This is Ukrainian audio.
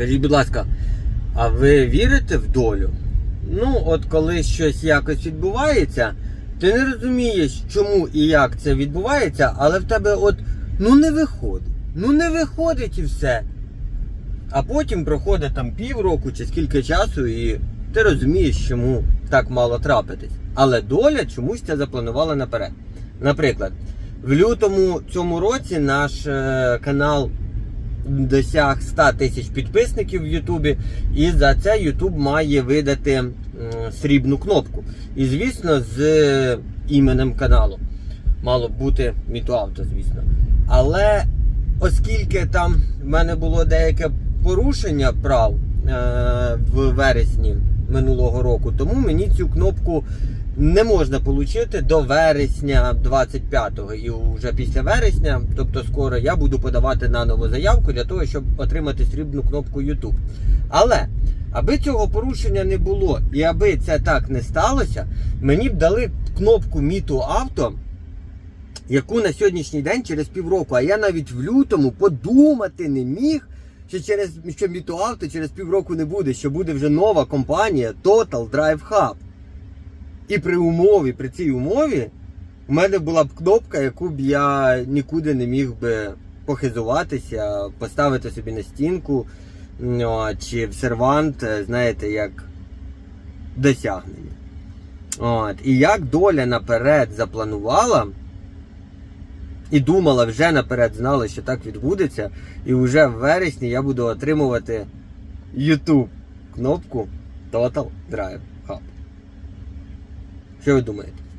Скажіть, будь ласка, а ви вірите в долю? Ну, от коли щось якось відбувається, ти не розумієш, чому і як це відбувається, але в тебе от ну не виходить. Ну не виходить і все. А потім проходить там півроку чи скільки часу, і ти розумієш, чому так мало трапитись. Але доля чомусь це запланувала наперед. Наприклад, в лютому цьому році наш е, канал досяг 100 тисяч підписників в Ютубі, і за це Ютуб має видати срібну кнопку. І звісно, з іменем каналу. Мало б бути Мітуавто, звісно. Але оскільки там в мене було деяке порушення прав е, в вересні минулого року, тому мені цю кнопку не можна отримати до вересня 25-го. І вже після вересня, тобто скоро, я буду подавати на нову заявку для того, щоб отримати срібну кнопку YouTube. Але аби цього порушення не було і аби це так не сталося, мені б дали кнопку Міту Авто яку на сьогоднішній день через півроку, а я навіть в лютому подумати не міг, що через що Мітуавто через півроку не буде, що буде вже нова компанія Total Drive Hub. І при умові, при цій умові, у мене була б кнопка, яку б я нікуди не міг би похизуватися, поставити собі на стінку чи в сервант, е, знаєте, як досягнення. От. І як доля наперед запланувала, і думала, вже наперед знала, що так відбудеться. І вже в вересні я буду отримувати YouTube кнопку Total Drive Hub. Що ви думаєте?